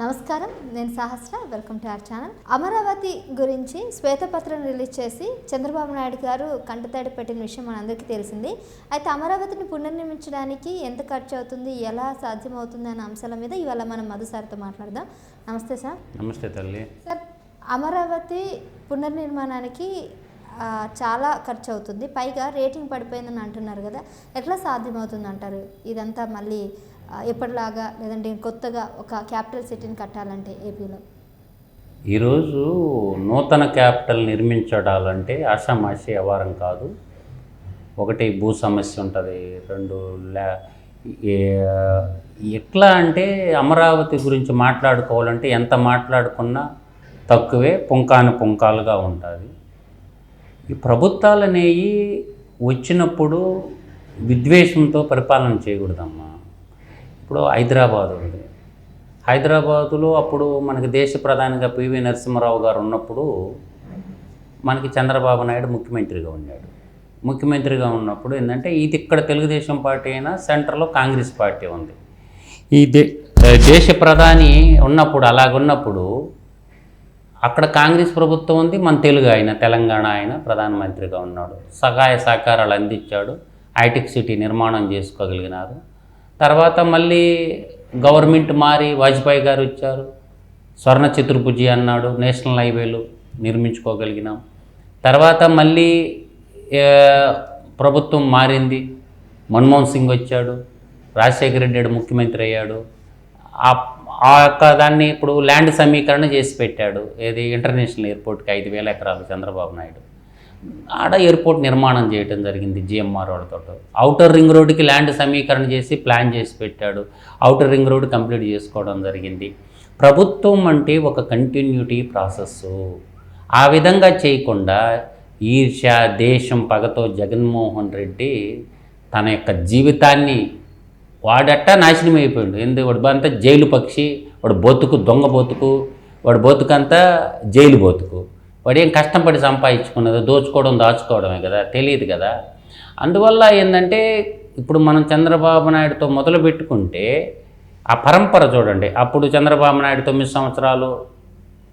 నమస్కారం నేను Sahasra welcome to our channel. Amaravati గురించి శ్వేతపత్రం రిలీజ్ చేసి చంద్రబాబు నాయుడు గారు కంటతడి పెట్టిన విషయం మనందరికీ తెలిసింది. అయితే అమరావతిని పునర్నిర్మించడానికి ఎంత ఖర్చు అవుతుంది ఎలా సాధ్యమవుతుంది అనే అంశాల మీద ఇవాళ మనం మధు సార్తో మాట్లాడదాం. నమస్తే సార్. నమస్తే తల్లి. సార్ అమరావతి పునర్నిర్మాణానికి చాలా ఖర్చు అవుతుంది. పైగా రేటింగ్ పడిపోయిందని అంటున్నారు కదా ఎట్లా సాధ్యమవుతుంది అంటారు ఇదంతా మళ్ళీ ఎప్పటిలాగా లేదంటే కొత్తగా ఒక క్యాపిటల్ సిటీని కట్టాలంటే ఏపీలో? ఈరోజు నూతన క్యాపిటల్ నిర్మించడాలంటే ఆషామాషి వ్యవహారం కాదు. ఒకటి భూ సమస్య ఉంటుంది రెండు ల్యా ఎట్లా అంటే అమరావతి గురించి మాట్లాడుకోవాలంటే ఎంత మాట్లాడుకున్నా తక్కువే పుంకాను పుంకాలుగా ఉంటుంది. ఈ ప్రభుత్వాలు అనేవి వచ్చినప్పుడు విద్వేషంతో పరిపాలన చేయకూడదమ్మా. ఇప్పుడు హైదరాబాద్ ఉంది. హైదరాబాదులో అప్పుడు మనకి దేశ ప్రధానిగా పివి నరసింహారావు గారు ఉన్నప్పుడు మనకి చంద్రబాబు నాయుడు ముఖ్యమంత్రిగా ఉన్నాడు. ముఖ్యమంత్రిగా ఉన్నప్పుడు ఏంటంటే ఇది ఇక్కడ తెలుగుదేశం పార్టీ అయినా సెంటర్లో కాంగ్రెస్ పార్టీ ఉంది. ఈ దే దేశ ప్రధాని ఉన్నప్పుడు అలాగున్నప్పుడు అక్కడ కాంగ్రెస్ ప్రభుత్వం ఉంది మన తెలుగు ఆయన తెలంగాణ ఆయన ప్రధానమంత్రిగా ఉన్నాడు. సహాయ సహకారాలు అందించాడు. హైటెక్ సిటీ నిర్మాణం చేసుకోగలిగినారు. తర్వాత మళ్ళీ గవర్నమెంట్ మారి వాజ్పేయి గారు వచ్చారు. స్వర్ణ చతుర్భుజి అన్నాడు నేషనల్ హైవేలు నిర్మించుకోగలిగినాం. తర్వాత మళ్ళీ ప్రభుత్వం మారింది. మన్మోహన్ సింగ్ వచ్చాడు రాజశేఖర రెడ్డి ముఖ్యమంత్రి అయ్యాడు. ఆ ఆ యొక్క దాన్ని ఇప్పుడు ల్యాండ్ సమీకరణ చేసి పెట్టాడు. ఏది ఇంటర్నేషనల్ ఎయిర్పోర్ట్కి ఐదు వేల ఎకరాలు చంద్రబాబు నాయుడు. ఆడ ఎయిర్పోర్ట్ నిర్మాణం చేయటం జరిగింది జిఎంఆర్ వాళ్ళతో అవుటర్ రింగ్ రోడ్డుకి ల్యాండ్ సమీకరణ చేసి ప్లాన్ చేసి పెట్టాడు. అవుటర్ రింగ్ రోడ్ కంప్లీట్ చేసుకోవడం జరిగింది. ప్రభుత్వం అంటే ఒక కంటిన్యూటీ ప్రాసెస్సు ఆ విధంగా చేయకుండా ఈర్ష్య దేశం పగతో జగన్మోహన్ రెడ్డి తన యొక్క జీవితాన్ని వాడట్ట నాశనం అయిపోయాడు. ఎందు వాడు అంతా జైలు పక్షి వాడు బతుకు దొంగ బతుకు వాడు బతుకంతా జైలు బతుకు. వాడు ఏం కష్టపడి సంపాదించుకున్నది దోచుకోవడం దాచుకోవడమే కదా తెలియదు కదా. అందువల్ల ఏంటంటే ఇప్పుడు మనం చంద్రబాబు నాయుడుతో మొదలు పెట్టుకుంటే ఆ పరంపర చూడండి. అప్పుడు చంద్రబాబు నాయుడు తొమ్మిది సంవత్సరాలు?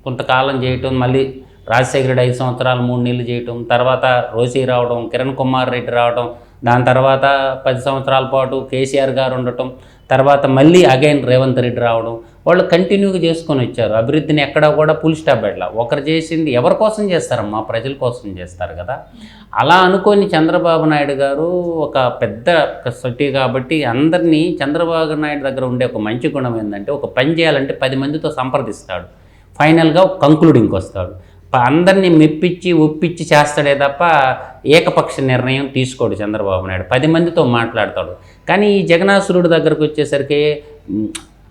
కొంతకాలం చేయటం మళ్ళీ రాజశేఖరుడు ఐదు సంవత్సరాలు మూడు నెలలు చేయటం తర్వాత రోసీ రావడం కిరణ్ కుమార్ రెడ్డి రావడం దాని తర్వాత పది సంవత్సరాల పాటు కేసీఆర్ గారు ఉండటం తర్వాత మళ్ళీ అగైన్ రేవంత్ రెడ్డి రావడం వాళ్ళు కంటిన్యూగా చేసుకొని వచ్చారు. అభివృద్ధిని ఎక్కడ కూడా పులి స్టాప్ పెట్టాల. ఒకరు చేసింది ఎవరి కోసం చేస్తారమ్మా? ప్రజల కోసం చేస్తారు కదా. అలా అనుకొని చంద్రబాబు నాయుడు గారు ఒక పెద్ద సిటీ కాబట్టి అందరినీ చంద్రబాబు నాయుడు దగ్గర ఉండే ఒక మంచి గుణం ఏంటంటే ఒక పని చేయాలంటే పది మందితో సంప్రదిస్తాడు. ఫైనల్గా కంక్లూడింగ్కి వస్తాడు ప- అందరినీ మెప్పించి ఒప్పించి చేస్తాడే తప్ప ఏకపక్ష నిర్ణయం తీసుకోడు చంద్రబాబు నాయుడు. పది మందితో మాట్లాడతాడు. కానీ ఈ జగనాసురుడు దగ్గరకు వచ్చేసరికి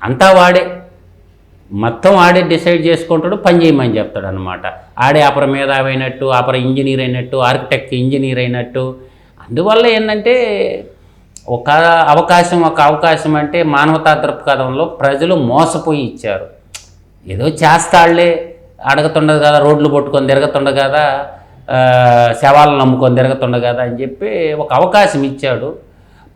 అంతా వాడే. మొత్తం ఆడే డిసైడ్ చేసుకుంటాడు పని చేయమని చెప్తాడు అనమాట ఆడే అపర మేధావి అయినట్టు అపర ఇంజనీర్ అయినట్టు ఆర్కిటెక్ట్ ఇంజనీర్ అయినట్టు. అందువల్ల ఏంటంటే ఒక అవకాశం ఒక అవకాశం అంటే మానవతా దృక్పథంలో ప్రజలు మోసపోయి ఇచ్చారు. ఏదో చేస్తాళ్ళే అడగతుండదు కదా రోడ్లు పట్టుకొని తిరగతుండ కదా శవాలను నమ్ముకొని తిరగతుండ కదా అని చెప్పి ఒక అవకాశం ఇచ్చాడు.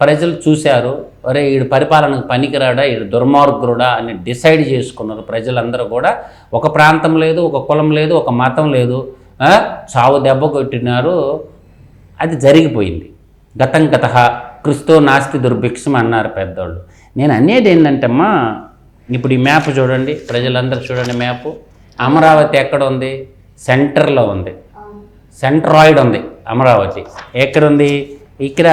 ప్రజలు చూశారు అరే ఈడు పరిపాలనకు పనికిరాడా ఈడు దుర్మార్గుడా అని డిసైడ్ చేసుకున్నారు ప్రజలందరూ కూడా. ఒక ప్రాంతం లేదు ఒక కులం లేదు ఒక మతం లేదు. చావు దెబ్బ కొట్టినారు. అది జరిగిపోయింది. గతం గత క్రిస్తో నాస్తి దుర్భిక్షం అన్నారు పెద్దోళ్ళు. నేను అనేది ఏంటంటమ్మా ఇప్పుడు ఈ మ్యాప్ చూడండి ప్రజలందరూ చూడండి మ్యాప్. అమరావతి ఎక్కడ ఉంది? సెంటర్లో ఉంది. సెంట్రాయిడ్ ఉంది అమరావతి. ఎక్కడుంది? ఇక్కడ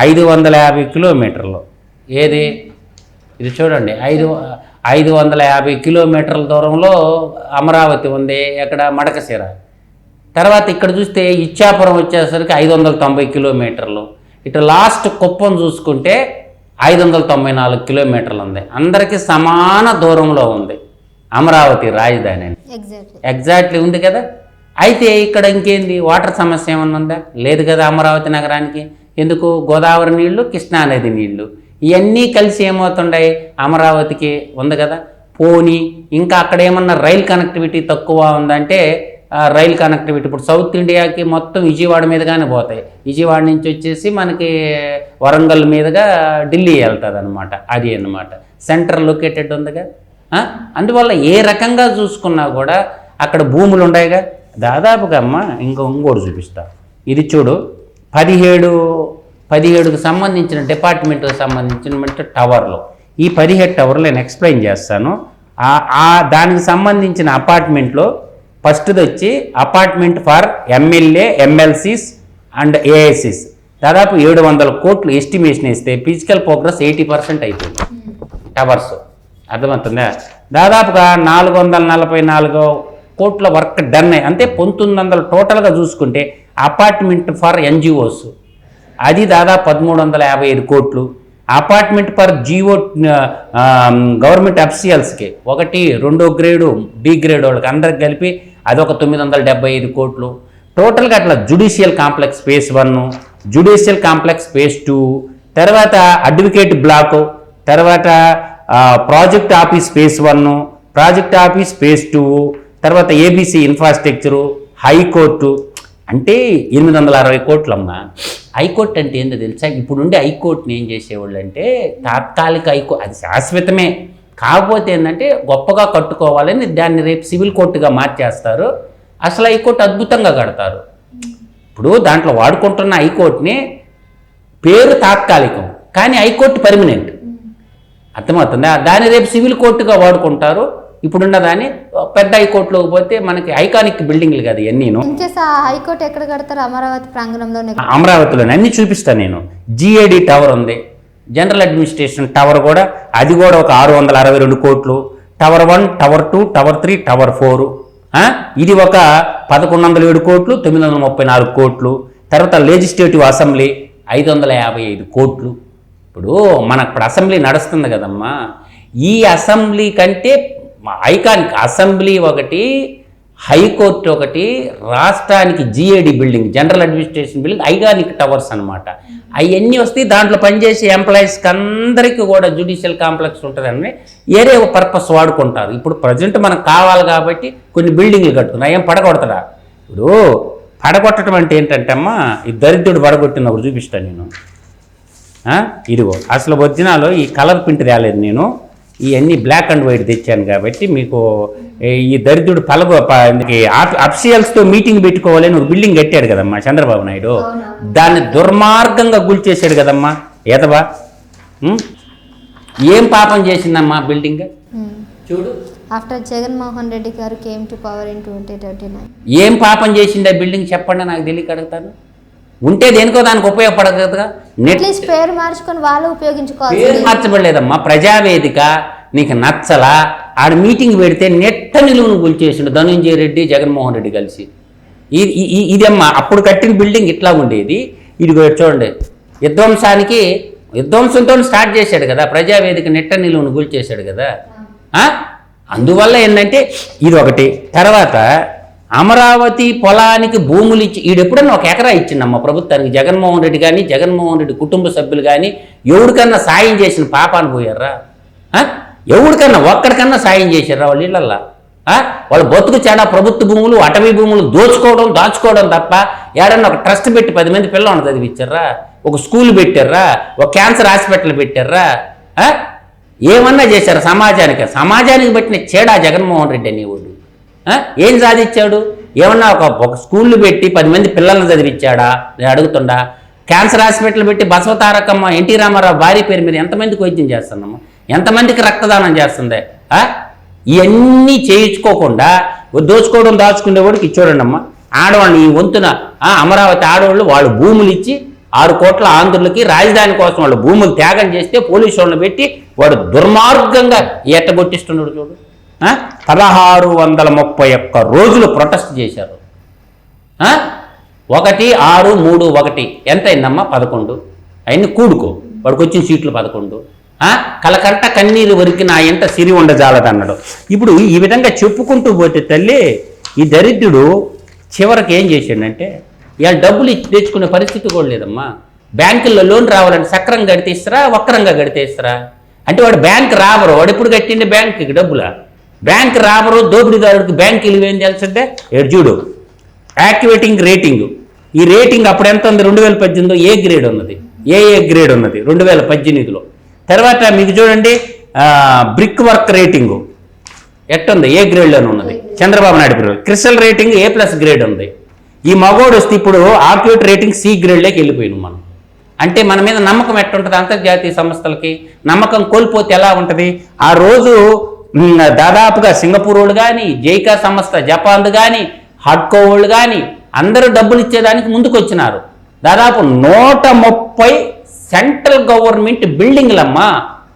ఐదు వందల యాభై కిలోమీటర్లు. ఏది? ఇది చూడండి ఐదు ఐదు వందల యాభై కిలోమీటర్ల దూరంలో అమరావతి ఉంది ఎక్కడ? మడకశిర. తర్వాత ఇక్కడ చూస్తే ఇచ్చాపురం వచ్చేసరికి ఐదు వందల తొంభై కిలోమీటర్లు. ఇటు లాస్ట్ కుప్పం చూసుకుంటే ఐదు వందల తొంభై నాలుగు కిలోమీటర్లు ఉంది. అందరికీ సమాన దూరంలో ఉంది అమరావతి రాజధాని అని. ఎగ్జాక్ట్లీ ఎగ్జాక్ట్లీ ఉంది కదా? అయితే ఇక్కడ ఇంకేంది? వాటర్ సమస్య ఏమన్నా ఉందా? లేదు కదా అమరావతి నగరానికి? ఎందుకు? గోదావరి నీళ్ళు కృష్ణానది నీళ్ళు. ఇవన్నీ కలిసి ఏమవుతుంటాయి అమరావతికి ఉంది కదా? పోనీ ఇంకా అక్కడ ఏమన్నా రైల్ కనెక్టివిటీ తక్కువ ఉందంటే రైల్ కనెక్టివిటీ ఇప్పుడు సౌత్ ఇండియాకి మొత్తం విజయవాడ మీదుగానే పోతాయి. విజయవాడ నుంచి వచ్చేసి మనకి వరంగల్ మీదుగా ఢిల్లీ వెళ్తుంది అనమాట అది అన్నమాట. సెంటర్ లొకేటెడ్ ఉందిగా? అందువల్ల ఏ రకంగా చూసుకున్నా కూడా అక్కడ భూములు ఉన్నాయిగా దాదాపుగా అమ్మ ఇంకో ఇంకోటి చూపిస్తా. ఇది చూడు పదిహేడు పదిహేడుకు సంబంధించిన డిపార్ట్మెంట్కి సంబంధించిన టవర్లు ఈ పదిహేడు టవర్లు నేను ఎక్స్ప్లెయిన్ చేస్తాను. ఆ- దానికి సంబంధించిన అపార్ట్మెంట్లో ఫస్ట్ది వచ్చి apartment for MLA MLCs and AIS దాదాపు ఏడు వందల కోట్లు ఎస్టిమేషన్ ఇస్తే ఫిజికల్ ప్రోగ్రెస్ ఎయిటీ పర్సెంట్ అయిపోయింది. టవర్స్ అర్థమవుతుందా? దాదాపుగా నాలుగు వందల నలభై నాలుగు కోట్ల వర్క్ డన్ అయ్యి అంటే పంతొమ్మిది వందల టోటల్గా చూసుకుంటే అపార్ట్మెంట్ ఫర్ ఎన్జిఓస్ అది దాదాపు పదమూడు వందల యాభై ఐదు కోట్లు. అపార్ట్మెంట్ పర్ జియో గవర్నమెంట్ అఫీషియల్స్కి ఒకటి రెండో గ్రేడు బి గ్రేడ్ వాళ్ళకి అందరికి కలిపి అదొక తొమ్మిది వందల డెబ్బై ఐదు కోట్లు. టోటల్గా అట్లా judicial complex phase one judicial complex phase two తర్వాత అడ్వకేట్ బ్లాక్ తర్వాత project office phase one project office phase two తర్వాత ఏబీసీ ఇన్ఫ్రాస్ట్రక్చరు హైకోర్టు అంటే ఎనిమిది వందల అరవై కోట్లమ్మా. హైకోర్టు అంటే ఏందో తెలుసా? ఇప్పుడుండే హైకోర్టుని ఏం చేసేవాళ్ళు అంటే తాత్కాలిక హైకో అది శాశ్వతమే. కాకపోతే ఏంటంటే గొప్పగా కట్టుకోవాలని దాన్ని రేపు సివిల్ కోర్టుగా మార్చేస్తారు. అసలు హైకోర్టు అద్భుతంగా కడతారు. ఇప్పుడు దాంట్లో వాడుకుంటున్న హైకోర్టుని పేరు తాత్కాలికం కానీ హైకోర్టు పర్మనెంట్. అర్థమవుతుందా? దాన్ని రేపు సివిల్ కోర్టుగా వాడుకుంటారు. ఇప్పుడున్న దాన్ని పెద్ద హైకోర్టులోకి పోతే మనకి ఐకానిక్ బిల్డింగ్లు కదా ఆ హైకోర్టు ఎక్కడ కడతారు? అమరావతి ప్రాంగణంలోనే అమరావతిలోనే. అన్ని చూపిస్తాను నేను. జిఏడి టవర్ ఉంది. జనరల్ అడ్మినిస్ట్రేషన్ టవర్ కూడా. అది కూడా ఒక ఆరు వందల అరవై రెండు కోట్లు. Tower one tower two tower three tower four ఇది ఒక పదకొండు వందల ఏడు కోట్లు తొమ్మిది వందల ముప్పై నాలుగు కోట్లు. తర్వాత లెజిస్లేటివ్ అసెంబ్లీ ఐదు వందల యాభై ఐదు కోట్లు. ఇప్పుడు మనకు ఇప్పుడు అసెంబ్లీ నడుస్తుంది కదమ్మా. ఈ అసెంబ్లీ కంటే మా ఐకానిక్ అసెంబ్లీ ఒకటి హైకోర్టు ఒకటి రాష్ట్రానికి GAD building general administration building iconic towers అనమాట అవన్నీ వస్తే దాంట్లో పనిచేసే ఎంప్లాయీస్కి అందరికీ కూడా జ్యుడిషియల్ కాంప్లెక్స్ ఉంటుందని ఏరే ఒక పర్పస్ వాడుకుంటారు. ఇప్పుడు ప్రజెంట్ మనకు కావాలి కాబట్టి కొన్ని బిల్డింగ్లు కట్టుకున్నాయి ఏం పడగొడతాడా? ఇప్పుడు పడగొట్టడం అంటే ఏంటంటే అమ్మా ఈ దరిద్రుడు పడగొట్టినప్పుడు చూపిస్తాను నేను. ఇదిగో అసలు ఒరిజినాలో ఈ కలర్ ప్రింట్ తేలేదు నేను. ఇవన్నీ బ్లాక్ అండ్ వైట్ తెచ్చాను కాబట్టి మీకు ఈ దరిద్రుడు పలగ అఫిషియల్స్తో మీటింగ్ పెట్టుకోవాలని ఒక బిల్డింగ్ కట్టాడు కదమ్మా చంద్రబాబు నాయుడు. దాన్ని దుర్మార్గంగా గుల్చేశాడు కదమ్మా. ఉం? ఏం పాపం చేసిందమ్మా బిల్డింగ్? చూడు. After Jaganmohan Reddy garu came to power in twenty twenty nine ఏం పాపం చేసింది ఆ బిల్డింగ్? చెప్పండి నాకు తెలియక అడుగుతాను. ఉంటే దేనికో దానికి ఉపయోగపడదు కదా నెట్ పేరు మార్చుకొని వాళ్ళు పేరు ఉపయోగించుకోవాల్సింది మార్చబడలేదమ్మా. ప్రజావేదిక నీకు నచ్చలా. ఆడ మీటింగ్ పెడితే నెట్ట నిలువును గుల్చేసిండు ధనుంజయ రెడ్డి జగన్మోహన్ రెడ్డి కలిసి. ఇది ఇదమ్మా. అప్పుడు కట్టిన బిల్డింగ్ ఇట్లా ఉండేది. ఇటు చూడండి. విధ్వంసానికి విధ్వంసంతో స్టార్ట్ చేశాడు కదా. ప్రజావేదిక నెట్ట నిలువును గుల్చేశాడు కదా. ఆ? అందువల్ల ఏంటంటే ఇది ఒకటి. తర్వాత అమరావతి పొలానికి భూములు ఇచ్చి ఈడెప్పుడన్నా ఒక ఎకరా ఇచ్చిండమ్మ ప్రభుత్వానికి. జగన్మోహన్ రెడ్డి కానీ జగన్మోహన్ రెడ్డి కుటుంబ సభ్యులు కానీ ఎవరికన్నా సాయం చేసిన పాపాన్ని పోయారా? ఎవడికన్నా ఎవరికన్నా ఒక్కడికన్నా సాయం చేశారా వాళ్ళ ఇళ్ళల్లా? వాళ్ళు బతుకు చెడా ప్రభుత్వ భూములు అటవీ భూములు దోచుకోవడం దాచుకోవడం తప్ప ఏడన్నా ఒక ట్రస్ట్ పెట్టి పది మంది పిల్లలను చదివించారా? ఒక స్కూల్ పెట్టారా? ఒక క్యాన్సర్ హాస్పిటల్ పెట్టారా? ఏమన్నా చేశారు సమాజానికి? సమాజానికి పెట్టిన చేడా జగన్మోహన్ రెడ్డి అనేవాడు. ఏం సాధించాడు? ఏమన్నా ఒక ఒక స్కూళ్ళు పెట్టి పది మంది పిల్లల్ని చదివించాడా? నేను అడుగుతుండా. క్యాన్సర్ హాస్పిటల్ పెట్టి బసవతారకమ్మ ఎన్టీ రామారావు భార్య పేరు మీద ఎంతమందికి వైద్యం చేస్తున్నాము ఎంతమందికి రక్తదానం చేస్తుంది? ఆ? ఇవన్నీ చేయించుకోకుండా దోచుకోవడం దాచుకునేవాడికి ఇచ్చోడండి ఆడవాళ్ళని ఈ వంతున ఆ, అమరావతి ఆడవాళ్ళు వాళ్ళు భూములు ఇచ్చి ఆరు కోట్ల ఆంధ్రులకి రాజధాని కోసం వాళ్ళు భూములు త్యాగం చేస్తే పోలీసు వాళ్ళని పెట్టి వాడు దుర్మార్గంగా ఎట్టగొట్టిస్తున్నాడు చూడు. పదహారు వందల ముప్పై ఒక్క రోజులు ప్రొటెస్ట్ చేశారు. ఒకటి ఆరు మూడు ఒకటి. ఎంత అయిందమ్మా? పదకొండు. అయింది కూడుకో. వాడికి వచ్చిన సీట్లు పదకొండు. ఆ? కలకంట కన్నీరు వరకు నా ఎంత సిరి ఉండజాలదన్నాడు ఇప్పుడు ఈ విధంగా చెప్పుకుంటూ పోతే తల్లి ఈ దరిద్రుడు చివరికి ఏం చేశాడంటే ఇవాళ డబ్బులు ఇచ్చి తెచ్చుకునే పరిస్థితి కూడా లేదమ్మా. బ్యాంకుల్లో లోన్ రావాలంటే సక్రంగా గడితే ఇస్తారా వక్రంగా గడితే ఇస్తారా అంటే వాడు బ్యాంక్ రావరు. వాడు ఎప్పుడు కట్టిండే బ్యాంక్కి డబ్బులా? బ్యాంక్ రాబరు దోపిడీదారుడికి బ్యాంక్ విలువ ఏం తెలిసిందే యాక్టివేటింగ్ రేటింగ్. ఈ రేటింగ్ అప్పుడు ఎంత ఉంది? రెండు వేల పద్దెనిమిదిలో ఏ గ్రేడ్ ఉన్నది? ఏ ఏ గ్రేడ్ ఉన్నది? రెండు వేల పద్దెనిమిదిలో. తర్వాత మీకు చూడండి బ్రిక్ వర్క్ రేటింగు. ఎట్టుంది? ఏ గ్రేడ్లోనే ఉన్నది. Chandrababu Naidu grade crystal rating A plus grade ఉంది? ఈ మగోడు వస్తే ఇప్పుడు ఆక్యుట్ రేటింగ్ సి గ్రేడ్లోకి వెళ్ళిపోయినాం మనం. అంటే మన మీద నమ్మకం ఎట్టుంటుంది? అంతర్జాతీయ సంస్థలకి నమ్మకం కోల్పోతే ఎలా ఉంటుంది? ఆ రోజు దాదాపుగా సింగపూర్ వాళ్ళు కానీ జైకా సంస్థ జపాన్లు కానీ హడ్కో వాళ్ళు కానీ అందరూ డబ్బులు ఇచ్చేదానికి ముందుకు వచ్చినారు దాదాపు నూట ముప్పై సెంట్రల్ గవర్నమెంట్ బిల్డింగ్లమ్మా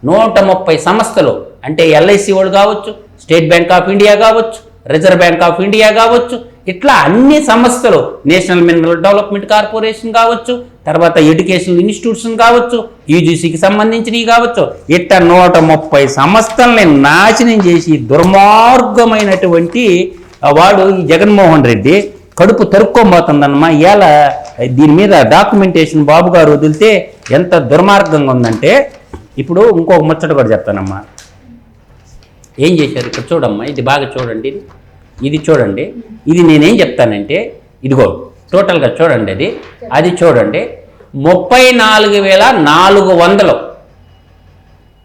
నూట ముప్పై సంస్థలు. అంటే ఎల్ఐసి వాళ్ళు కావచ్చు స్టేట్ బ్యాంక్ ఆఫ్ ఇండియా కావచ్చు రిజర్వ్ బ్యాంక్ ఆఫ్ ఇండియా కావచ్చు ఇట్లా అన్ని సంస్థలు నేషనల్ మినరల్ డెవలప్మెంట్ కార్పొరేషన్ కావచ్చు తర్వాత ఎడ్యుకేషన్ ఇన్స్టిట్యూట్స్ కావచ్చు యూజీసీకి సంబంధించినవి కావచ్చు ఇట్ట నూట ముప్పై సంస్థల్ని నాశనం చేసి దుర్మార్గమైనటువంటి వాడు ఈ జగన్మోహన్ రెడ్డి కడుపు తరుక్కోబోతుందన్నమా? ఇలా దీని మీద డాక్యుమెంటేషన్ బాబు గారు వదిలితే ఎంత దుర్మార్గంగా ఉందంటే ఇప్పుడు ఇంకొక ముచ్చట కూడా చెప్తానమ్మా. ఏం చేశారు? ఇక్కడ చూడమ్మా ఇది బాగా చూడండి ఇది. ఇది చూడండి ఇది నేనేం చెప్తానంటే ఇదిగో టోటల్గా చూడండి అది. అది చూడండి ముప్పై నాలుగు వేల నాలుగు వందలు.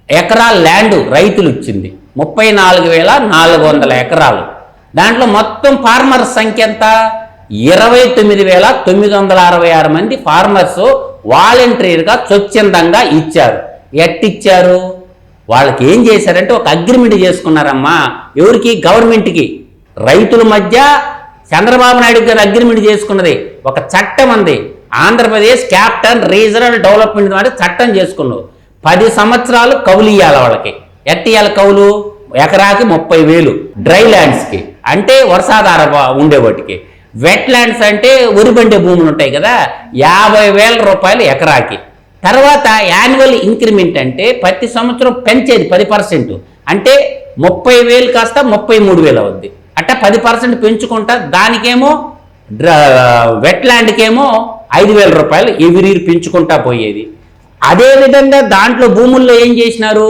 ఎకరాల ల్యాండ్ రైతులు ఇచ్చింది ముప్పై నాలుగు వేల నాలుగు వందల ఎకరాలు. దాంట్లో మొత్తం ఫార్మర్స్ సంఖ్య ఎంత? ఇరవై తొమ్మిది వేల తొమ్మిది వందల అరవై ఆరు మంది ఫార్మర్స్ వాలంటీర్గా స్వచ్ఛందంగా ఇచ్చారు. ఎట్టిచ్చారు? వాళ్ళకి ఏం చేశారంటే ఒక అగ్రిమెంట్ చేసుకున్నారమ్మా. ఎవరికి? గవర్నమెంట్కి. రైతుల మధ్య చంద్రబాబు నాయుడు గారు అగ్రిమెంట్ చేసుకున్నది. ఒక చట్టం ఉంది ఆంధ్రప్రదేశ్ క్యాపిటల్ రీజనల్ డెవలప్మెంట్ అంటే చట్టం చేసుకున్నావు పది సంవత్సరాలు కౌలు ఇవ్వాలి వాళ్ళకి. ఎట్టియాల కౌలు? ఎకరాకి ముప్పై వేలు డ్రై ల్యాండ్స్కి. అంటే వర్షాధార ఉండేవాటికి. వెట్ ల్యాండ్స్ అంటే ఉరిబండే భూములు ఉంటాయి కదా యాభై వేల రూపాయలు ఎకరాకి. తర్వాత యాన్యువల్ ఇంక్రిమెంట్ అంటే ప్రతి సంవత్సరం పెంచేది పది పర్సెంట్. అంటే ముప్పై వేలు కాస్త ముప్పై మూడు వేలు అవుద్ది. అట్ట పది పర్సెంట్ పెంచుకుంటా దానికేమో వెట్ ల్యాండ్కేమో ఐదు వేల రూపాయలు ఎవ్రీ పెంచుకుంటా పోయేది. అదేవిధంగా దాంట్లో భూముల్లో ఏం చేసినారు?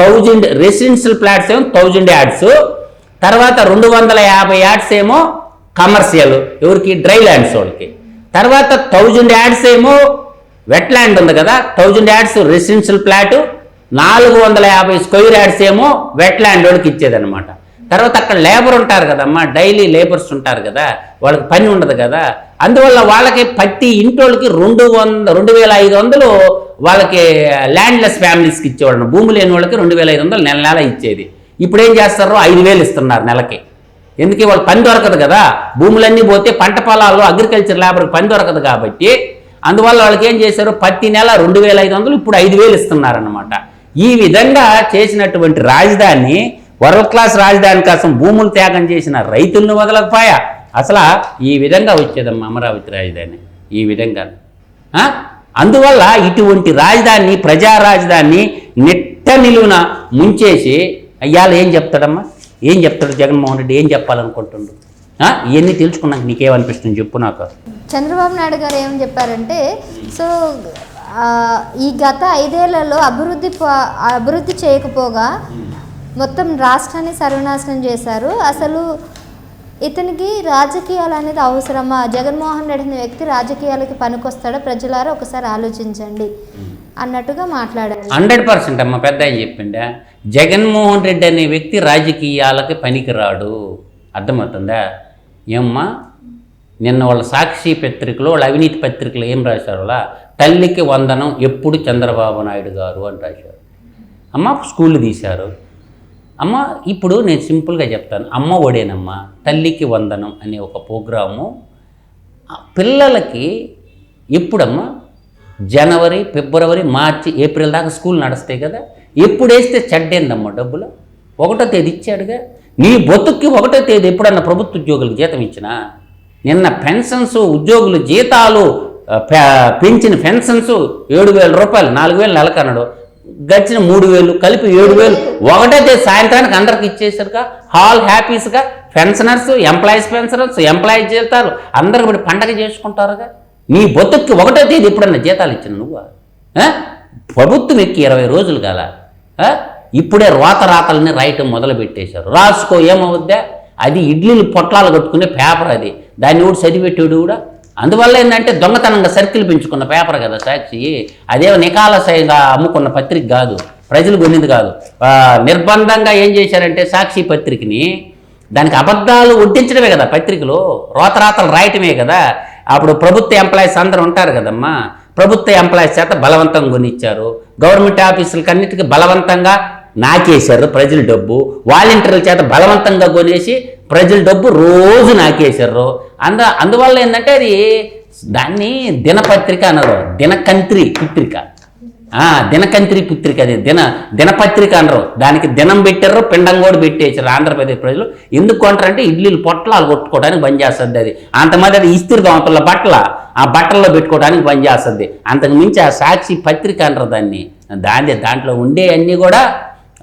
థౌజండ్ రెసిడెన్షియల్ ఫ్లాట్స్ ఏమో థౌజండ్ యాడ్స్. తర్వాత రెండు వందల యాభై యాడ్స్ ఏమో కమర్షియల్ ఎవరికి? డ్రై ల్యాండ్స్ వాళ్ళకి. తర్వాత థౌజండ్ యాడ్స్ ఏమో వెట్ ల్యాండ్ ఉంది కదా థౌజండ్ యాడ్స్ రెసిడెన్షియల్ ఫ్లాట్ నాలుగు వందల యాభై స్క్వేర్ యాడ్స్ ఏమో వెట్ ల్యాండ్ వాళ్ళకి ఇచ్చేదన్నమాట. తర్వాత అక్కడ లేబర్ ఉంటారు కదమ్మా డైలీ లేబర్స్ ఉంటారు కదా వాళ్ళకి పని ఉండదు కదా. అందువల్ల వాళ్ళకి ప్రతి ఇంటోళ్ళకి రెండు వంద రెండు వేల ఐదు వందలు వాళ్ళకి ల్యాండ్లెస్ ఫ్యామిలీస్కి ఇచ్చేవాళ్ళు భూమి లేని వాళ్ళకి రెండు వేల ఐదు వందలు నెల నెల ఇచ్చేది. ఇప్పుడు ఏం చేస్తారో ఐదు వేలు ఇస్తున్నారు నెలకి. ఎందుకే వాళ్ళు పని దొరకదు కదా? భూములన్నీ పోతే పంట పొలాల్లో అగ్రికల్చర్ లేబర్కి పని దొరకదు కాబట్టి అందువల్ల వాళ్ళకి ఏం చేశారు? ప్రతి నెల రెండు వేల ఐదు వందలు ఇప్పుడు ఐదు వేలు ఇస్తున్నారనమాట ఈ విధంగా చేసినటువంటి రాజధాని వరల్డ్ క్లాస్ రాజధాని కోసం భూములు త్యాగం చేసిన రైతులను వదలకపోయా? అసలు ఈ విధంగా వచ్చేదమ్మా అమరావతి రాజధాని. ఈ విధంగా? అందువల్ల ఇటువంటి రాజధాని ప్రజా రాజధాని నిట్ట నిలువున ముంచేసి అయ్యాలు ఏం చెప్తాడమ్మా? ఏం చెప్తాడు జగన్మోహన్ రెడ్డి? ఏం చెప్పాలనుకుంటుండు? ఆ? ఇవన్నీ తెలుసుకున్నాక నీకేమనిపిస్తుంది చెప్పు నాకు. చంద్రబాబు నాయుడు గారు ఏం చెప్పారంటే సో ఈ గత ఐదేళ్ళలో అభివృద్ధి అభివృద్ధి చేయకపోగా మొత్తం రాష్ట్రాన్ని సర్వనాశనం చేశారు. అసలు ఇతనికి రాజకీయాలు అనేది అవసరమా? జగన్మోహన్ రెడ్డి అనే వ్యక్తి రాజకీయాలకి పనికొస్తాడా? ప్రజలారా ఒకసారి ఆలోచించండి అన్నట్టుగా మాట్లాడారు. హండ్రెడ్ పర్సెంట్ అమ్మ పెద్ద ఆయన చెప్పిండా. జగన్మోహన్ రెడ్డి అనే వ్యక్తి రాజకీయాలకి పనికిరాడు. అర్థమవుతుందా? ఏమ్మా? నిన్న వాళ్ళ సాక్షి పత్రికలో వాళ్ళ అవినీతి పత్రికలో ఏం రాశారు వాళ్ళ తల్లికి వందనం ఎప్పుడు చంద్రబాబు నాయుడు గారు అని రాశారు. అమ్మ స్కూల్ తీశారు. అమ్మ ఇప్పుడు నేను సింపుల్గా చెప్తాను. అమ్మ ఒడేనమ్మ తల్లికి వందనం అనే ఒక ప్రోగ్రాము. పిల్లలకి ఎప్పుడమ్మా? జనవరి ఫిబ్రవరి మార్చి ఏప్రిల్ దాకా స్కూల్ నడుస్తాయి కదా? ఎప్పుడు వేస్తే చెడ్డేందమ్మా డబ్బులు? ఒకటో తేదీ ఇచ్చాడుగా? నీ బతుక్కి ఒకటో తేదీ ఎప్పుడన్నా ప్రభుత్వ ఉద్యోగులకు జీతం ఇచ్చినా? నిన్న పెన్షన్స్ ఉద్యోగులు జీతాలు పె- పెంచిన పెన్షన్స్ ఏడు వేల రూపాయలు నాలుగు వేలు నెలకన్నాడు. గడిచిన మూడు వేలు కలిపి ఏడు వేలు. ఒకటే సాయంత్రానికి అందరికి ఇచ్చేసరిగా హాల్ హ్యాపీస్గా పెన్షనర్స్ ఎంప్లాయీస్ పెన్షనర్స్ ఎంప్లాయీస్ జీతాలు అందరికి ఇప్పుడు పండగ చేసుకుంటారుగా. నీ బతుక్కి ఒకటో తేదీ ఎప్పుడన్నా జీతాలు ఇచ్చిన నువ్వు? ప్రభుత్వం ఎక్కి ఇరవై రోజులు ఆ? ఇప్పుడే రోత రాతల్ని రాయటం మొదలు పెట్టేశారు రాసుకో ఏమవుద్దా? అది ఇడ్లీలు పొట్లాలు కట్టుకునే పేపర్ అది. దాన్ని కూడా చదివెట్టాడు కూడా? అందువల్ల ఏంటంటే దొంగతనంగా సర్కిల్ పెంచుకున్న పేపర్ కదా సాక్షి? అదేమో నికాలసైగా అమ్ముకున్న పత్రిక కాదు. ప్రజలు కొన్నింది కాదు. నిర్బంధంగా ఏం చేశారంటే సాక్షి పత్రికని దానికి అబద్ధాలు వడ్డించడమే కదా పత్రికలు. రోతరాతలు రాయటమే కదా. అప్పుడు ప్రభుత్వ ఎంప్లాయీస్ అందరూ ఉంటారు కదమ్మా. ప్రభుత్వ ఎంప్లాయీస్ చేత బలవంతంగా కొనిచ్చారు. గవర్నమెంట్ ఆఫీసులకి అన్నిటికీ బలవంతంగా నాకేశారు ప్రజల డబ్బు. వాలంటీర్ల చేత బలవంతంగా కొనేసి ప్రజల డబ్బు రోజు నాకేశారు. అంద అందువల్ల ఏంటంటే అది దాన్ని దినపత్రిక అనరు దినకంత్రి పుత్రిక. ఆ, దినకంత్రి పుత్రిక అది. దిన దినపత్రిక అనరు దానికి దినం పెట్టారు పిండం కూడా పెట్టేసారు ఆంధ్రప్రదేశ్ ప్రజలు. ఎందుకు అంటారంటే ఇడ్లీలు పొట్లాలు కొట్టుకోవడానికి బంద్ చేస్తుంది అది. అంతమంది అది ఇస్త్రీ దోమతుల బట్టల. ఆ బట్టల్లో పెట్టుకోవడానికి బంద్ చేస్తుంది. అంతకు మించి ఆ సాక్షి పత్రిక అనరు దాన్ని. దాని దాంట్లో ఉండే అన్నీ కూడా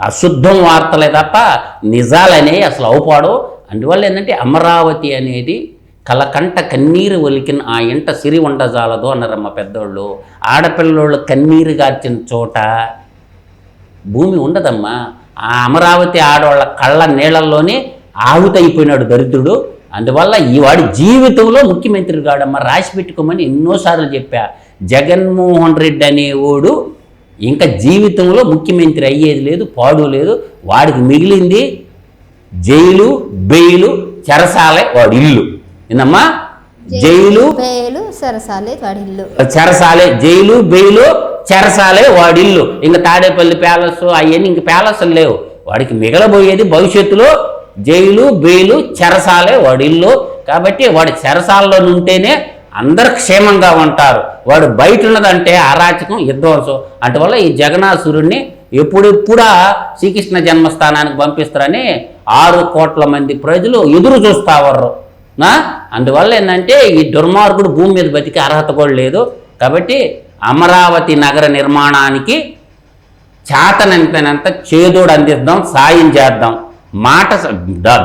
అశుద్ధం వార్తలే తప్ప నిజాలనే అసలు అవుపాడు అందువల్ల ఏంటంటే అమరావతి అనేది కలకంట కన్నీరు ఒలికిన ఆ ఇంట సిరి ఉండజాలదు అన్నారమ్మ పెద్దోళ్ళు. ఆడపిల్లోళ్ళు కన్నీరు గార్చిన చోట భూమి ఉండదమ్మా. ఆ అమరావతి ఆడవాళ్ళ కళ్ళ నీళ్ళల్లోనే ఆహుతైపోయినాడు దరిద్రుడు. అందువల్ల ఈ వాడి జీవితంలో ముఖ్యమంత్రి కాడమ్మ. రాసి పెట్టుకోమని ఎన్నోసార్లు చెప్పా. జగన్మోహన్ రెడ్డి అనేవాడు ఇంకా జీవితంలో ముఖ్యమంత్రి అయ్యేది లేదు పాడు లేదు. వాడికి మిగిలింది జైలు బెయిలు చెరసాలే వాడి ఇల్లు ఏందమ్మా? జైలు పేలు సరసాలే వాడిల్లు. చెరసాలే జైలు బెయిలు చెరసాలే వాడిల్లు. ఇంకా తాడేపల్లి ప్యాలెస్ అవన్నీ ఇంక ప్యాలెస్ లేవు. వాడికి మిగలబోయేది భవిష్యత్తులో జైలు బెయిలు చెరసాలే వాడిల్లు. కాబట్టి వాడి చెరసాలలో ఉంటేనే అందరు క్షేమంగా ఉంటారు. వాడు బయట ఉన్నదంటే అరాచకం విధ్వంసం అటువల్ల ఈ జగనాసురుణ్ణి ఎప్పుడెప్పుడా శ్రీకృష్ణ జన్మస్థానానికి పంపిస్తారని ఆరు కోట్ల మంది ప్రజలు ఎదురు చూస్తావర్రు నా? అందువల్ల ఏంటంటే ఈ దుర్మార్గుడు భూమి మీద బతికే అర్హత కూడా లేదు. కాబట్టి అమరావతి నగర నిర్మాణానికి చేతనంతనంత చేదోడు అందిద్దాం సాయం చేద్దాం. మాట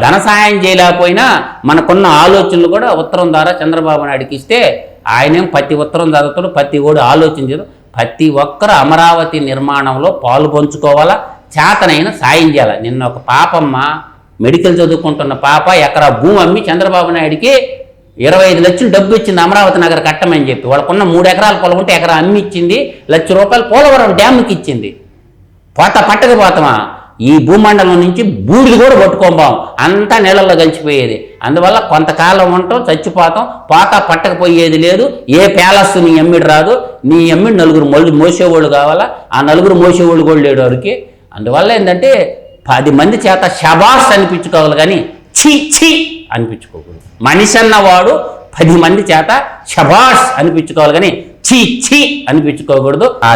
ధన సాయం చేయలేకపోయినా మనకున్న ఆలోచనలు కూడా ఉత్తరం ద్వారా చంద్రబాబు నాయుడుకి ఇస్తే ఆయనేం ప్రతి ఉత్తరం చదువుతాడు ప్రతి ఓడి ఆలోచించదు ప్రతి ఒక్కరు అమరావతి నిర్మాణంలో పాలు పంచుకోవాలా? చేతనైన సాయం చేయాలి? నిన్న ఒక పాపమ్మ మెడికల్ చదువుకుంటున్న పాప ఎకరా భూమి అమ్మి చంద్రబాబు నాయుడికి ఇరవై ఐదు లక్షలు డబ్బు ఇచ్చింది అమరావతి నగర కట్టమని చెప్పి. వాళ్ళకున్న మూడు ఎకరాల పొలం ఉంటే ఎకరా అమ్మి ఇచ్చింది లక్ష రూపాయలు పోలవరం డ్యామ్కి ఇచ్చింది. పోత పట్టకపోతామా ఈ భూమండలం నుంచి బూడిది కూడా పట్టుకోబాం అంతా నీళ్ళల్లో కలిసిపోయేది. అందువల్ల కొంతకాలం ఉంటాం చచ్చిపోతాం పోత పట్టకపోయేది లేదు. ఏ ప్యాలెస్ నీ ఎమ్మిడి రాదు. నీ ఎమ్మిడి నలుగురు మళ్ళీ మోసేవాళ్ళు కావాలా? ఆ నలుగురు మోసేవాళ్ళు కూడా లేడు వారికి. అందువల్ల ఏంటంటే పది మంది చేత షబాస్ అనిపించుకోవాలి కానీ ఛీ ఛీ అనిపించుకోకూడదు. మనిషి అన్నవాడు పది మంది చేత షబాష్ అనిపించుకోవాలి కానీ ఛీ ఛీ అనిపించుకోకూడదు. ఆ